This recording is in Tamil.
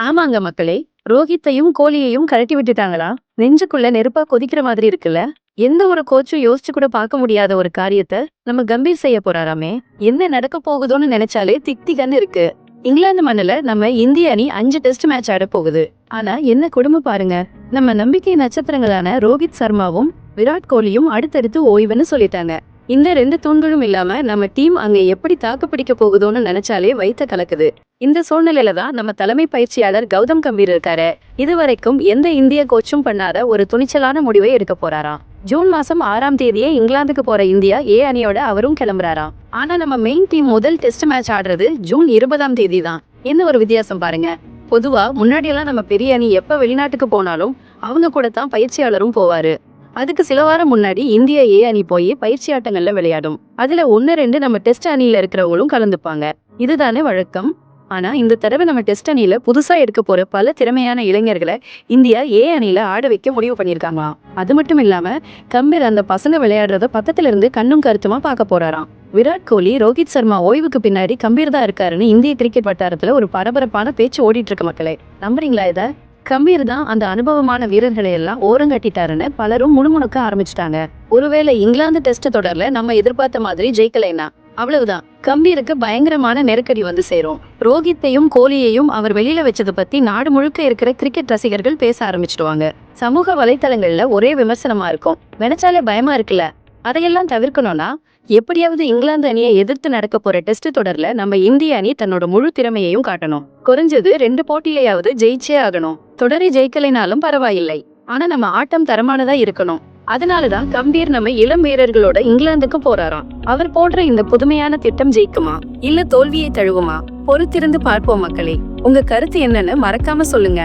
ஆமாங்க மக்களே. ரோஹித்தையும் கோலியையும் கழட்டி விட்டுட்டாங்களா? நெஞ்சுக்குள்ள நெருப்பா கொதிக்கிற மாதிரி இருக்குல்ல? எந்த ஒரு கோச்சும் யோசிச்சு கூட பார்க்க முடியாத ஒரு காரியத்தை நம்ம கம்பீர் செய்ய போறாராமே. என்ன நடக்க போகுதோன்னு நினைச்சாலே திக்திகன்னு இருக்கு. இங்கிலாந்து மண்ணில் நம்ம இந்திய அணி அஞ்சு டெஸ்ட் மேட்ச் ஆட போகுது. ஆனா என்ன கொடுமை பாருங்க. நம்ம நம்பிக்கை நட்சத்திரங்களான ரோஹித் சர்மாவும் விராட் கோலியும் அடுத்தடுத்து ஓய்வுன்னு சொல்லிட்டாங்க. இந்த ரெண்டு தூண்களும் இல்லாம நம்ம டீம் அங்க எப்படி தாக்கு பிடிக்க போகுதோன்னு நினைச்சாலே வைத்த கலக்குது. இந்த சூழ்நிலையில தான் நம்ம தலைமை பயிற்சியாளர் கௌதம் கம்பீர் இருக்காரு. இதுவரைக்கும் எந்த இந்திய கோச்சும் பண்ணாத ஒரு துணிச்சலான முடிவை எடுக்க போறாராம். ஜூன் மாசம் ஆறாம் தேதியே இங்கிலாந்துக்கு போற இந்தியா ஏ அணியோட அவரும் கிளம்புறாராம். ஆனா நம்ம மெயின் டீம் முதல் டெஸ்ட் மேட்ச் ஆடுறது ஜூன் இருபதாம் தேதி தான். என்ன ஒரு வித்தியாசம் பாருங்க. பொதுவா முன்னாடியெல்லாம் நம்ம பெரிய அணி எப்ப வெளிநாட்டுக்கு போனாலும் அவங்க கூட தான் பயிற்சியாளரும் போவாரு. அதுக்கு சில வாரம் முன்னாடி இந்திய ஏ அணி போய் பயிற்சி ஆட்டங்கள்ல விளையாடும். அதுல ஒன்னு ரெண்டு நம்ம டெஸ்ட் அணியில இருக்கிறவங்களும் கலந்துப்பாங்க. இதுதானே வழக்கம்? ஆனா இந்த தடவை நம்ம டெஸ்ட் அணியில புதுசா எடுக்க போற பல திறமையான இளைஞர்களை இந்தியா ஏ அணியில ஆட வைக்க முடிவு பண்ணியிருக்காங்களாம் அது மட்டும் இல்லாம கம்பீர் அந்த பசங்க விளையாடுறத பக்கத்துல இருந்து கண்ணும் கருத்துமா பார்க்க போறாராம். விராட் கோலி ரோஹித் சர்மா ஓய்வுக்கு பின்னாடி கம்பீர் தான் இருக்காருன்னு இந்திய கிரிக்கெட் வட்டாரத்துல ஒரு பரபரப்பான பேச்சு ஓடிட்டு இருக்க மக்களே. நம்புறீங்களா இதை? கம்பீர் தான் அந்த அனுபவமான வீரர்களை எல்லாம் ஓரங்கட்டிட்டாருன்னு பலரும் முணுமுணுக்க ஆரம்பிச்சிட்டாங்க. ஒருவேளை இங்கிலாந்து டெஸ்ட் தொடர்ல நம்ம எதிர்பார்த்த மாதிரி ஜெயிக்கலைன்னா? அவ்வளவுதான். கம்பீருக்கு பயங்கரமான நெருக்கடி வந்து சேரும். ரோஹித்தையும் கோலியையும் அவர் வெளியில வச்சது பத்தி நாடு முழுக்க இருக்கிற கிரிக்கெட் ரசிகர்கள் பேச ஆரம்பிச்சிடுவாங்க. சமூக வலைத்தளங்கள்ல ஒரே விமர்சனமா இருக்கும். நினைச்சாலே பயமா இருக்குல்ல? அதையெல்லாம் தவிர்க்கணும்னா எப்படியாவது இங்கிலாந்து அணியை எதிர்த்து நடக்க போற டெஸ்ட் தொடர்ல நம்ம இந்திய அணி தன்னோட முழு திறமையையும் காட்டணும். குறைஞ்சது ரெண்டு போட்டியிலையாவது ஜெயிச்சே ஆகணும். தொடரை ஜெயிக்கலைனாலும் பரவாயில்லை. ஆனா நம்ம ஆட்டம் தரமானதா இருக்கணும். அதனாலதான் கம்பீர் நம்ம இளம் வீரர்களோட இங்கிலாந்துக்கு போறாராம். அவர் போன்ற இந்த புதுமையான திட்டம் ஜெயிக்குமா? இல்ல தோல்வியை தழுவுமா? பொறுத்திருந்து பார்ப்போம் மக்களே. உங்க கருத்து என்னன்னு மறக்காம சொல்லுங்க.